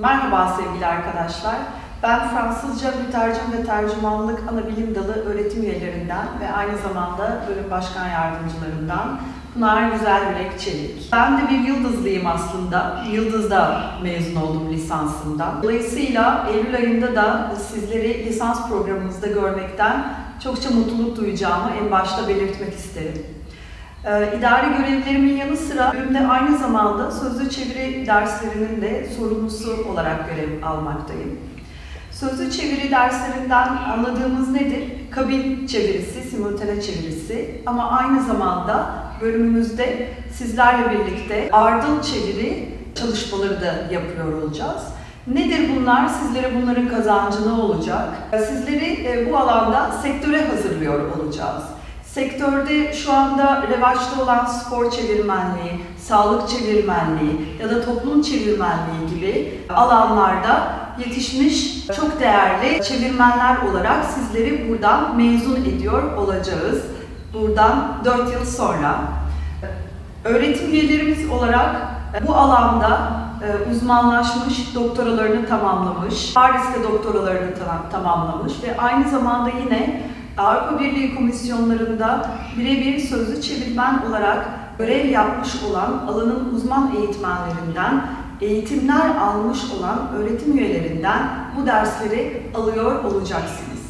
Merhaba sevgili arkadaşlar. Ben Fransızca mütercim ve tercümanlık ana bilim dalı öğretim üyelerinden ve aynı zamanda bölüm başkan yardımcılarından Pınar Güzel Yürek Çelik. Ben de bir Yıldızlıyım aslında. Yıldız'da mezun oldum lisansımdan. Dolayısıyla Eylül ayında da sizleri lisans programımızda görmekten çokça mutluluk duyacağımı en başta belirtmek isterim. Ee, İdari görevlerimin yanı sıra bölümde aynı zamanda sözlü çeviri derslerinin de sorumlusu olarak görev almaktayım. Sözlü çeviri derslerinden anladığımız nedir? Kabin çevirisi, simultane çevirisi ama aynı zamanda bölümümüzde sizlerle birlikte ardıl çeviri çalışmaları da yapıyor olacağız. Nedir bunlar? Sizlere bunların kazancı ne olacak? Sizleri e, bu alanda sektöre hazırlıyor olacağız. Sektörde şu anda revaçta olan spor çevirmenliği, sağlık çevirmenliği ya da toplum çevirmenliği gibi alanlarda yetişmiş çok değerli çevirmenler olarak sizleri buradan mezun ediyor olacağız. Buradan 4 yıl sonra. Öğretim üyelerimiz olarak bu alanda e, uzmanlaşmış, doktoralarını tamamlamış, Paris'te doktoralarını ta- tamamlamış ve aynı zamanda yine Avrupa Birliği komisyonlarında birebir sözlü çevirmen olarak görev yapmış olan alanın uzman eğitmenlerinden eğitimler almış olan öğretim üyelerinden bu dersleri alıyor olacaksınız.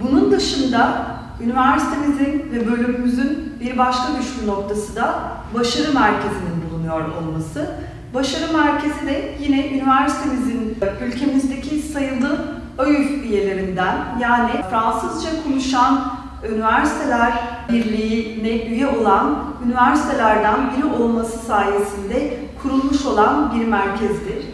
Bunun dışında üniversitemizin ve bölümümüzün bir başka güçlü noktası da başarı merkezinin bulunuyor olması. Başarı merkezi de yine üniversitemizin ülkemizdeki sayılı ÖÜF üyelerinden yani Fransızca konuşan üniversiteler birliğine üye olan üniversitelerden biri olması sayesinde kurulmuş olan bir merkezdir.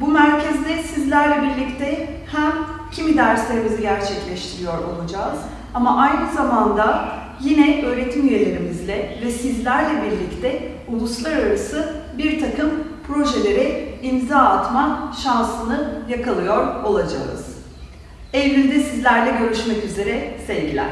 Bu merkezde sizlerle birlikte hem kimi derslerimizi gerçekleştiriyor olacağız ama aynı zamanda yine öğretim üyelerimizle ve sizlerle birlikte uluslararası bir takım projelere imza atma şansını yakalıyor olacağız. Eylül'de sizlerle görüşmek üzere sevgiler.